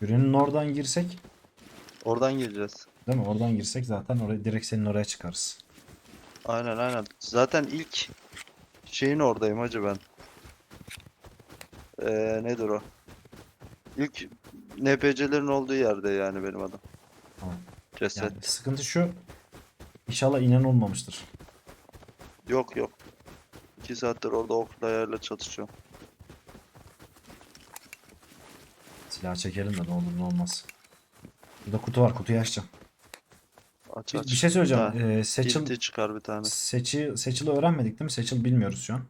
Yürenin oradan girsek Oradan gireceğiz. değil mi? Oradan girsek zaten oraya direkt senin oraya çıkarız. Aynen aynen. Zaten ilk şeyin oradayım hacı ben. Ee, nedir o? İlk NPC'lerin olduğu yerde yani benim adam. Tamam. Ceset. Yani sıkıntı şu. İnşallah inen olmamıştır. Yok yok. İki saattir orada oklayarla çatışıyorum. Silah çekelim de ne olur ne olmaz. Burada kutu var. Kutuyu açacağım. Aç aç. bir şey söyleyeceğim. Bir Ee, Seçil, çıkar bir tane. seçi, Seçil'i öğrenmedik değil mi? Seçil bilmiyoruz şu an.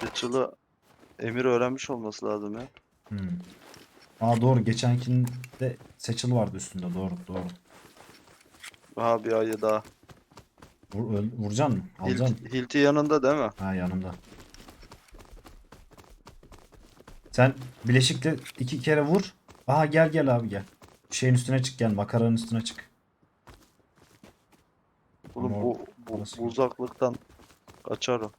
Seçil'i Emir öğrenmiş olması lazım ya. Hmm. Aa doğru. Geçenkinde Seçil vardı üstünde. Doğru doğru. Aha bir ayı daha. Vur, öl, vuracaksın mı? Alacaksın? Hilti, Hilti yanında değil mi? Ha yanımda. Sen bileşikle iki kere vur. Aha gel gel abi gel. Şeyin üstüne çık gel. Makaranın üstüne çık. Oğlum Ama bu, bu, orası bu uzaklıktan kaçar o.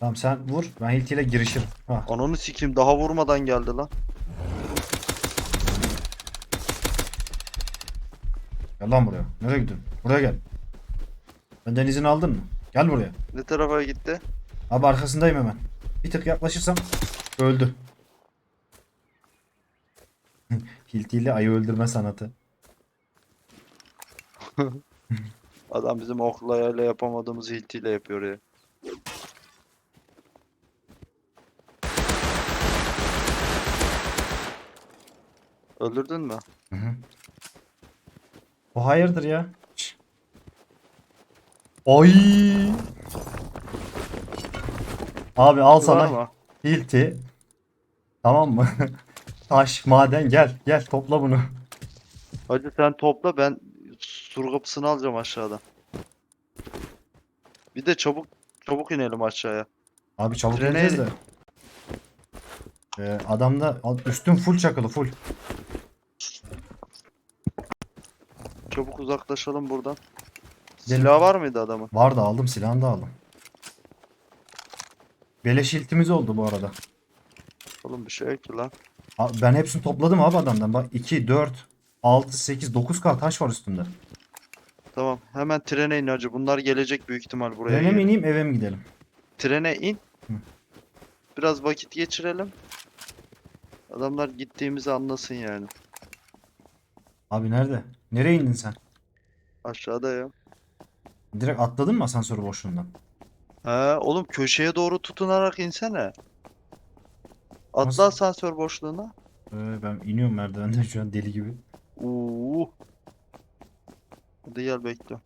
Tamam sen vur. Ben Hilti ile girişirim. Ha. Ananı sikeyim daha vurmadan geldi lan. Gel lan buraya. Nereye gidiyorsun? Buraya gel. Benden izin aldın mı? Gel buraya. Ne tarafa gitti? Abi arkasındayım hemen. Bir tık yaklaşırsam öldü. Hilti ile ayı öldürme sanatı. Adam bizim oklayayla yapamadığımız hiltiyle yapıyor ya. Öldürdün mü? Hı hı. O hayırdır ya? Şş. Oy! Abi al Var sana mı? Hilti. Tamam mı? Taş, maden gel. Gel topla bunu. Hadi sen topla ben sur kapısını alacağım aşağıdan. Bir de çabuk çabuk inelim aşağıya. Abi çabuk Trene- ineceğiz de. Ee, adamda üstün full çakılı full. Çabuk uzaklaşalım buradan. Silah var mıydı adamın? Vardı aldım silahını da aldım. Beleş hiltimiz oldu bu arada. Oğlum bir şey yok ki lan. Ha, Ben hepsini topladım abi adamdan. Bak 2, 4, 6, 8, 9 k taş var üstünde. Tamam hemen trene in hacı. Bunlar gelecek büyük ihtimal buraya. Trene mi geri. ineyim eve mi gidelim? Trene in. Hı. Biraz vakit geçirelim. Adamlar gittiğimizi anlasın yani. Abi nerede? Nereye indin sen? Aşağıda ya. Direkt atladın mı asansör boşluğundan? He oğlum köşeye doğru tutunarak insene. Atla Nasıl? asansör boşluğuna. Ee, ben iniyorum merdivenden şu an deli gibi. Uuu. Hadi gel bekle.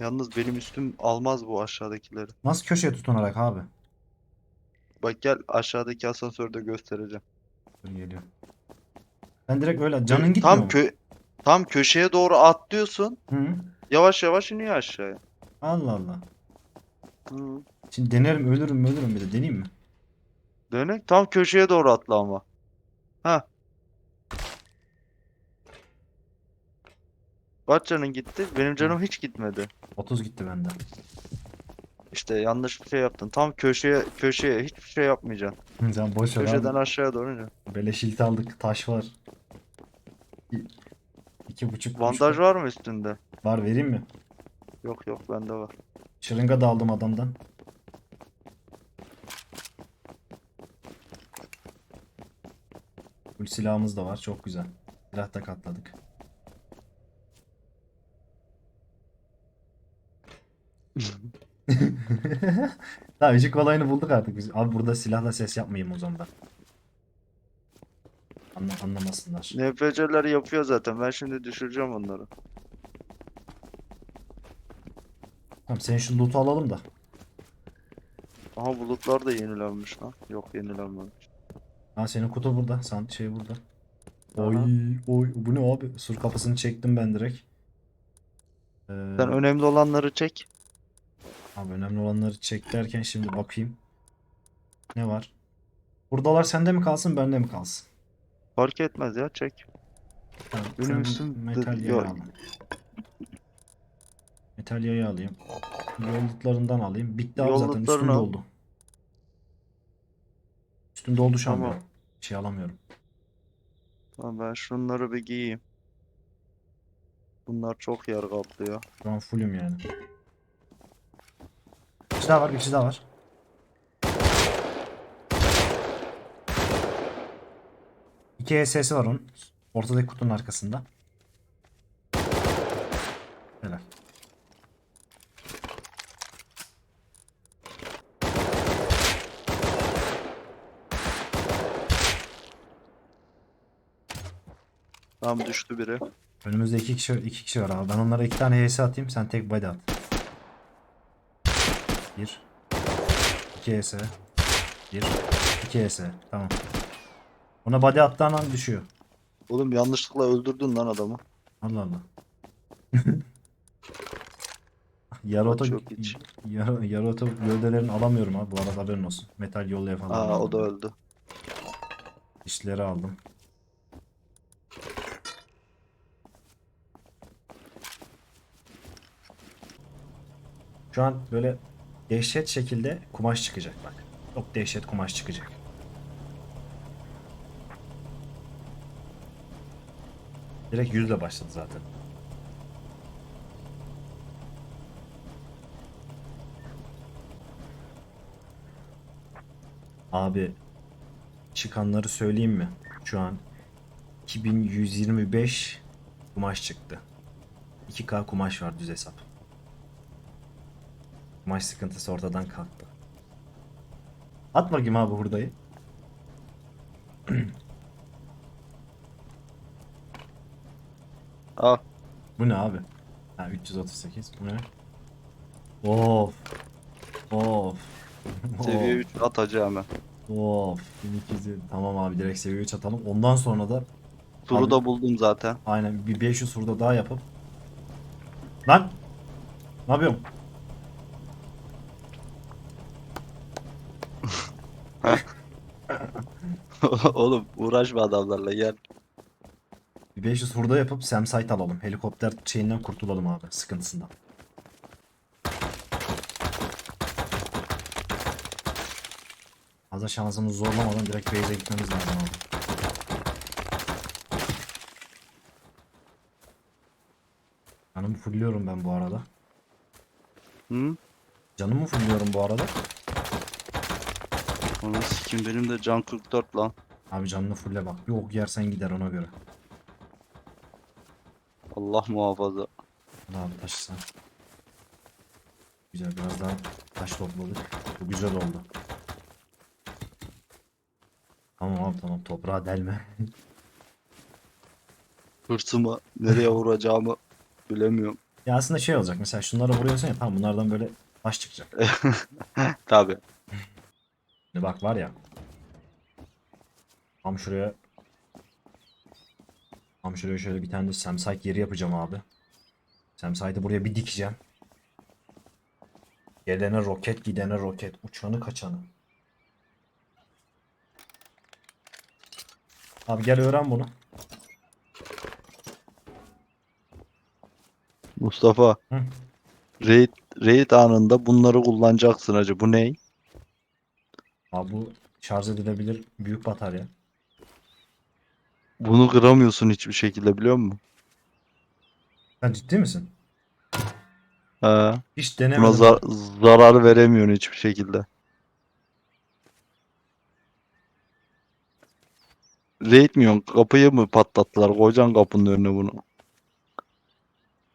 Yalnız benim üstüm almaz bu aşağıdakileri. Nasıl köşeye tutunarak abi? Bak gel aşağıdaki asansörde göstereceğim. Dur geliyor. Ben direkt öyle canın gitmiyor Tam mu? kö tam köşeye doğru atlıyorsun. Hı? Yavaş yavaş iniyor aşağıya. Allah Allah. Hı. Şimdi denerim ölürüm ölürüm bir de deneyeyim mi? Dönek tam köşeye doğru atla ama. Ha. Kaç canın gitti? Benim canım hiç gitmedi. 30 gitti bende. İşte yanlış bir şey yaptın. Tam köşeye köşeye hiçbir şey yapmayacaksın. Sen boş ver Köşeden abi. aşağıya doğru iniyorsun. Beleş hilti aldık. Taş var. İ- İki buçuk Bandaj var mı üstünde? var vereyim mi? Yok yok bende var. Şırınga da aldım adamdan. Full silahımız da var. Çok güzel. Silah da katladık. Tamam işin kolayını bulduk artık biz. Abi burada silahla ses yapmayayım o zaman ben. Anla, anlamasınlar. NPC'ler yapıyor zaten. Ben şimdi düşüreceğim onları. Tamam sen şu loot'u alalım da. Aha bulutlar da yenilenmiş lan. Yok yenilenmemiş. Ha senin kutu burada. Sen şey burada. Aha. Oy oy bu ne abi? Sur kapısını çektim ben direkt. Ee, Sen önemli olanları çek. abi önemli olanları çek derken şimdi bakayım. Ne var? Buradalar sende mi kalsın bende mi kalsın? Fark etmez ya çek. Tamam, Benim üstüm- metal Yok. Al. Metal yayı alayım. Yolluklarından alayım. Bitti abi zaten üstüm al. doldu. Üstüm doldu şu an Tamam. benim. şey alamıyorum. Tamam ben şunları bir giyeyim. Bunlar çok yer kaplıyor. Şu an fullüm yani. Bir kişi daha var, bir kişi daha var. İki HS'si var onun. Ortadaki kutunun arkasında. Helal. Tam düştü biri. Önümüzde iki kişi iki kişi var abi. Ben onlara iki tane HS atayım. Sen tek body at. Bir. İki HS. Bir. İki HS. Tamam. Ona body attığın an düşüyor. Oğlum yanlışlıkla öldürdün lan adamı. Allah Allah. yarı oto, Çok iç. yarı, yarı oto gövdelerini alamıyorum abi bu arada haberin olsun. Metal yollaya falan. Aa o da öldü. İşleri aldım. Şu an böyle dehşet şekilde kumaş çıkacak bak. Çok dehşet kumaş çıkacak. Direkt yüzle başladı zaten. Abi çıkanları söyleyeyim mi? Şu an 2125 kumaş çıktı. 2K kumaş var düz hesap. Kumaş sıkıntısı ortadan kalktı. At bakayım abi hurdayı. Al. Bu ne abi? Ha 338. Bu ne? Of. Of. Seviye 3 at hacı hemen. Of. 1200. Tamam abi direkt seviye 3 atalım. Ondan sonra da Turu Abi- da buldum zaten. Aynen bir 500 hurda daha yapıp Lan! Ne yapıyorum? Oğlum uğraşma adamlarla gel. Bir 500 hurda yapıp Samsite alalım. Helikopter şeyinden kurtulalım abi sıkıntısından. Fazla şansımızı zorlamadan direkt base'e gitmemiz lazım abi. Canımı fulluyorum ben bu arada. Hı? Canımı fulluyorum bu arada. Onu sikim benim de can 44 lan. Abi canını fulle bak. Bir ok yersen gider ona göre. Allah muhafaza. Hadi abi taşısan. Güzel biraz daha taş topladık. Bu güzel oldu. Tamam abi tamam toprağa delme. Hırsımı nereye vuracağımı bilemiyorum. ya aslında şey olacak mesela şunlara vuruyorsun ya tamam bunlardan böyle taş çıkacak. Tabi. Şimdi bak var ya. Tam şuraya Tam şuraya şöyle bir tane de Samsite yeri yapacağım abi. Samsite'ı buraya bir dikeceğim. Gelene roket, gidene roket, uçanı kaçanı. Abi gel öğren bunu. Mustafa. Hı. Raid, raid anında bunları kullanacaksın hacı. Bu ne? Abi bu şarj edilebilir büyük batarya. Bunu kıramıyorsun hiçbir şekilde biliyor musun? Sen ciddi misin? He. Hiç Buna denemedim. zar- zarar veremiyorsun hiçbir şekilde. Raid mi yok? Kapıyı mı patlattılar? Koyacaksın kapının önüne bunu.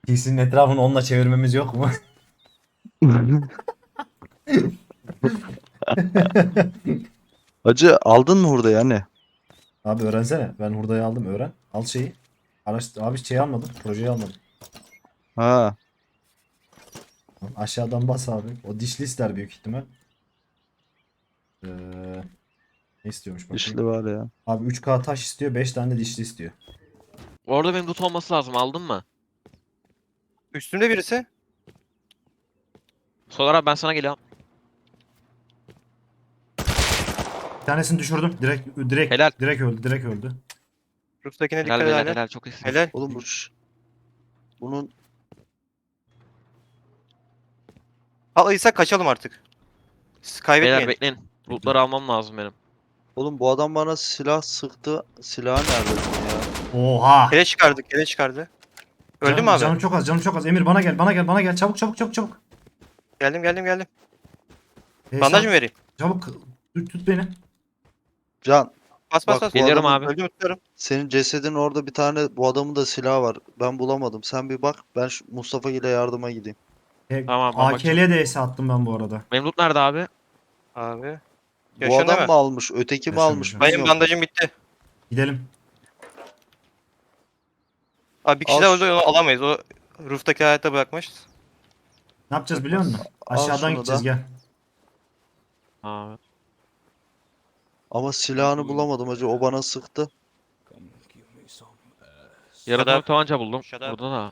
PC'nin etrafını onunla çevirmemiz yok mu? Hacı aldın mı hurda yani? Abi öğrensene. Ben hurdayı aldım öğren. Al şeyi. Araştır. Abi şeyi almadım. Projeyi almadım. Ha. Aşağıdan bas abi. O dişli ister büyük ihtimal. Ee, ne istiyormuş bakayım. Dişli var ya. Abi 3K taş istiyor. 5 tane de dişli istiyor. Orada benim loot olması lazım aldın mı? Üstümde birisi. Solar abi ben sana geliyorum. Bir tanesini düşürdüm. Direkt direkt Helal. direkt öldü. Direkt öldü. Roof'takine Helal dikkat helal helal. helal çok iyisin. Helal. Oğlum bu ş- bunun Al İsa kaçalım artık. Siz Beyler kaybetmeyin. bekleyin. Lootları almam lazım benim. Oğlum bu adam bana silah sıktı. Silahı nerede bunun ya? Oha. Kele çıkardı, kele çıkardı. Öldü Canım- mü abi? Canım çok az canım çok az. Emir bana gel bana gel bana gel. Çabuk çabuk çabuk çabuk. Geldim, geldim, geldim. Ee, Bandaj sen- mı vereyim? Çabuk tut, tut beni. Can Bas bas Bak, bas. bu Geliyorum adamın- abi. Öldüm tutarım. senin cesedin orada bir tane bu adamın da silahı var. Ben bulamadım. Sen bir bak. Ben şu Mustafa ile yardıma gideyim. Ee, Tamam, ben AK'liye de ES attım ben bu arada. Loot nerede abi? Abi. Bu değil adam mi? mı almış? Öteki mi almış? Benim bilmiyorum. bandajım bitti. Gidelim. Abi bir kişi Al daha şu- öldü onu alamayız. O rooftaki hayatta bırakmış. Ne yapacağız biliyor musun? Aşağıdan şunu gideceğiz da. gel. Abi. Ama silahını bulamadım hacı. O bana sıktı. Yarın kadar- tabanca buldum. Burada da.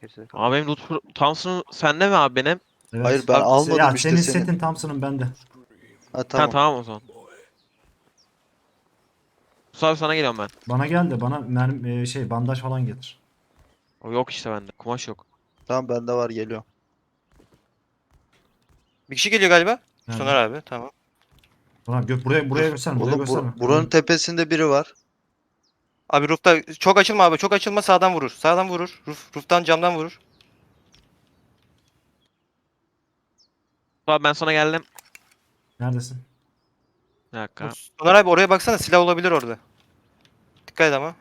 Gerizekalı. Abi benim loot Thompson sende mi abi benim? Evet. Hayır ben almadım ya işte senin senin. setin Thompson'ın bende. Ha Tamam. tamam. Ha, tamam o zaman. Musa abi sana geliyorum ben. Bana gel de bana mermi, e, şey bandaj falan getir. O yok işte bende. Kumaş yok. Tamam bende var geliyor. Bir kişi geliyor galiba. Soner abi tamam. Bana gö buraya buraya gösterme, buraya Oğlum bu- gösterme. buranın tepesinde biri var. Abi roofta çok açılma abi. Çok açılma sağdan vurur. Sağdan vurur. Roof, roof'tan camdan vurur. Abi ben sana geldim. Neredesin? Bir dakika. Soner abi oraya baksana silah olabilir orada. Dikkat et ama.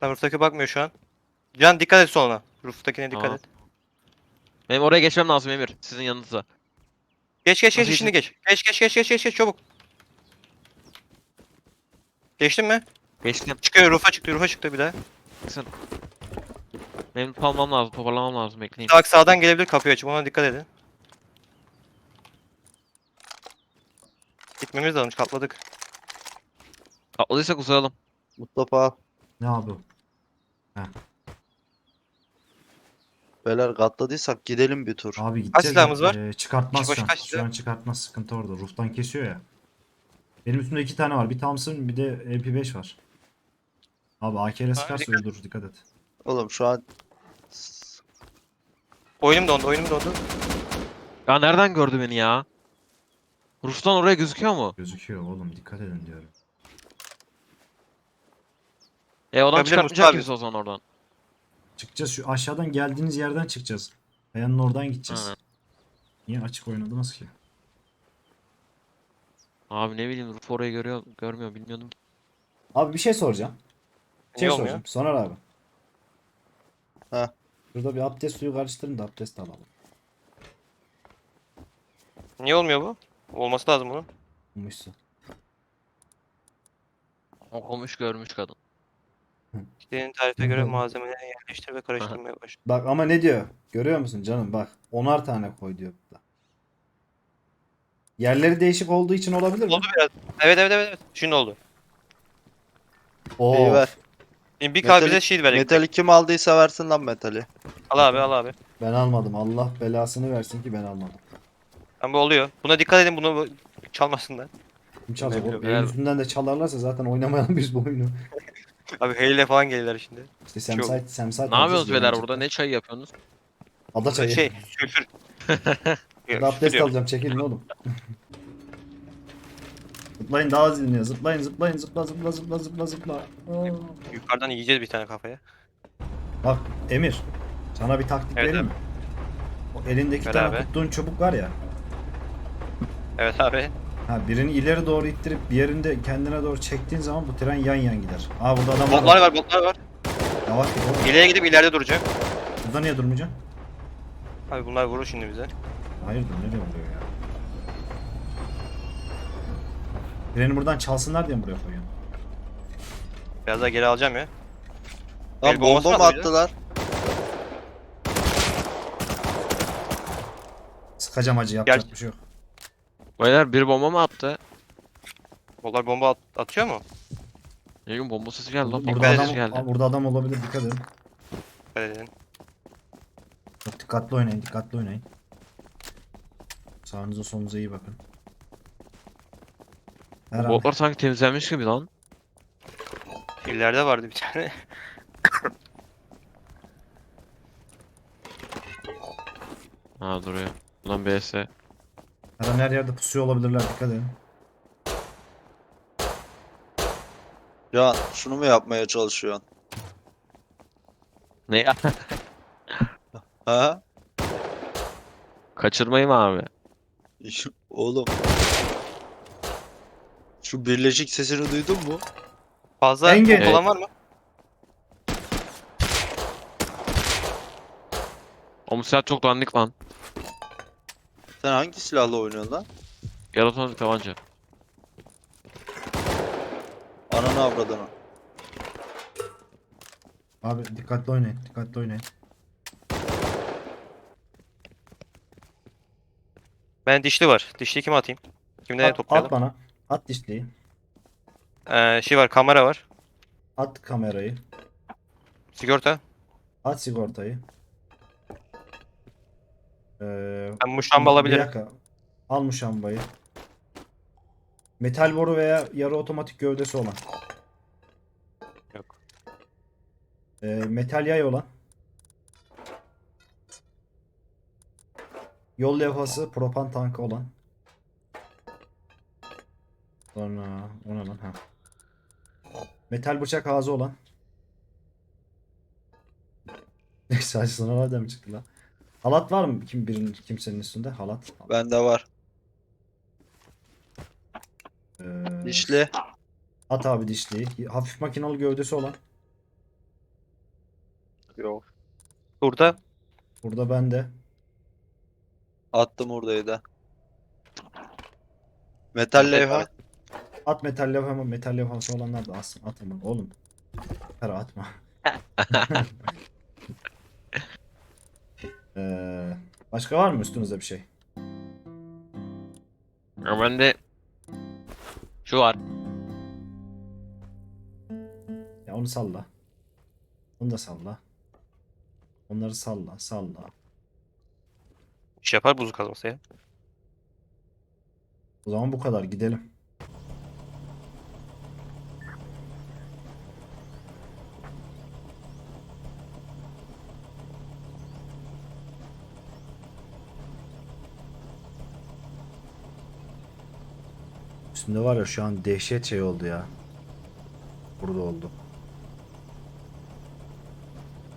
Tam rooftaki bakmıyor şu an. Can dikkat et soluna. Roof'takine dikkat Tamam. et. Benim oraya geçmem lazım Emir. Sizin yanınıza. Geç geç geç Nasıl şimdi geç. Geç geç geç geç geç geç çabuk. Geçtin mi? Geçtim. Çıkıyor roof'a çıktı roof'a çıktı bir daha. Benim loot almam lazım. Toparlamam lazım. Bekleyin. Bak sağdan gelebilir kapıyı açıp ona dikkat edin. Gitmemiz lazım katladık. Atladıysak uzayalım. Mustafa. Ne abi? o? Beyler katladıysak gidelim bir tur. Abi gideceğiz. silahımız de, var? e, çıkartmaz Kişi başı şu an. kaç Şu silah? an çıkartmaz sıkıntı orada. Roof'tan kesiyor ya. Benim üstümde iki tane var. Bir Thompson bir de MP5 var. Abi AK ile sıkarsa dikkat- öldürür dikkat et. Oğlum şu an Oyunum dondu oyunum dondu. Ya nereden gördü beni ya? Rus'tan oraya gözüküyor mu? Gözüküyor oğlum dikkat edin diyorum. E odan Olabilir Mustafa çıkartmayacak abi. mıyız o zaman oradan? Çıkacağız şu aşağıdan geldiğiniz yerden çıkacağız. Kayanın oradan gideceğiz. Ha. Niye açık oynadınız ki? Abi ne bileyim Ruf orayı görüyor, görmüyor bilmiyordum. Abi bir şey soracağım. Bir şey olmuyor? soracağım. Soner abi. Ha. Şurada bir abdest suyu karıştırın da abdest alalım. Niye olmuyor bu? Olması lazım bunun. Ummuşsun. Okumuş görmüş kadın. Senin tarife göre malzemeleri yerleştir ve karıştırmaya başla. Bak ama ne diyor? Görüyor musun canım? Bak onar tane koy diyor burada. Yerleri değişik olduğu için olabilir mi? Oldu biraz. Evet evet evet. evet. Şimdi oldu. Oo. iyi ver. Şimdi bir Metalik- kalp bize shield verecek. Metali kim aldıysa versin lan metali. Al abi al abi. Ben almadım. Allah belasını versin ki ben almadım. Ama bu oluyor. Buna dikkat edin bunu çalmasınlar. Kim çalacak? Oğlum? Benim üstümden de çalarlarsa zaten oynamayalım biz bu oyunu. Abi heyle falan gelirler şimdi. İşte Samsite, Samsite Ne yapıyorsunuz beyler burada? Ne çayı yapıyorsunuz? Ada çayı. Şey, küfür. Yok, abdest alacağım çekilin oğlum. zıplayın daha az dinliyor. Zıplayın zıplayın zıpla zıpla zıpla zıpla zıpla. Aa. Yukarıdan yiyeceğiz bir tane kafaya. Bak Emir. Sana bir taktik Evet vereyim mi? O elindeki Ver tane abi. tuttuğun çubuk var ya. Evet abi. Ha birini ileri doğru ittirip diğerini de kendine doğru çektiğin zaman bu tren yan yan gider. Aa burada adam Botlar var botlar var. Yavaş git oğlum. İleriye gidip ileride duracak. Burada niye durmayacaksın? Abi bunlar vurur şimdi bize. Hayırdır nereye vuruyor ya? Treni buradan çalsınlar diye mi buraya koyuyorsun? Biraz daha geri alacağım ya. Lan El bombası bomba mı attılar? Sıkacağım acı yapacak Gel. bir şey yok. Beyler bir bomba mı attı? Botlar bomba at- atıyor mu? Ne gün bomba sesi geldi lan. Burada Bomba adam, sesi geldi. Aa, burada adam olabilir dikkat edin. Dikkat edin. Çok dikkatli oynayın dikkatli oynayın. Sağınıza solunuza iyi bakın. Her an Botlar sanki temizlenmiş gibi lan. İleride vardı bir tane. Ha duruyor. Lan BS. An her yerde pusuyor olabilirler dikkat edin. Ya şunu mu yapmaya çalışıyorsun? Ne ya? Ha? Kaçırmayayım abi. Oğlum. Şu birleşik sesini duydun mu? Fazla Engin. olan var mı? O silah çok dandik lan. Sen hangi silahla oynuyorsun lan? Yarı otomatik tabanca. Ananı avradını. Abi dikkatli oynayın. Dikkatli oynayın. Ben dişli var. Dişli kime atayım? Kimden At, at toplayalım? bana. At dişliyi. Ee, şey var kamera var. At kamerayı. Sigorta. At sigortayı. Ee, Ben muşamba bir alabilirim. dakika. Al muşambayı. Metal boru veya yarı otomatik gövdesi olan. Yok. Ee, metal yay olan. Yol levhası propan tankı olan. Sonra o ne lan ha. Metal bıçak ağzı olan. Sadece sana nereden mi çıktı lan? Halat var mı kim birinin kimsenin üstünde? Halat. Bende var. Ee, Dişli. At abi dişliyi. Hafif makinalı gövdesi olan. Yok. Burada. Burada bende. Attım oradaydı. Metal levha. At metal levha ama metal levhası olanlar da atsın. At ama oğlum. Para atma. Ee, başka var mı üstünüzde bir şey? Ya bende şu var. Ya onu salla. Onu da salla. Onları salla, salla. İş yapar buzul kazması ya. O zaman bu kadar gidelim. Üstümde var ya şu an dehşet şey oldu ya. Burada oldu.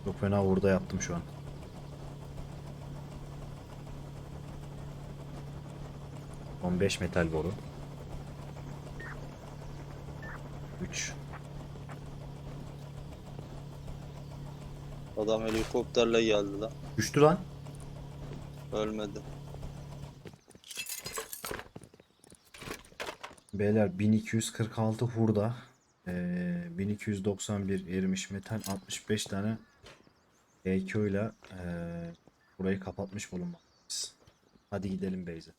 Çok fena burada yaptım şu an. On beş metal boru. 3 Adam helikopterle geldi lan. Düştü lan. Ölmedi. Beyler 1246 hurda. Ee, 1291 erimiş metal 65 tane EQ ile ee, burayı kapatmış bulunmaktayız. Hadi gidelim Beyze.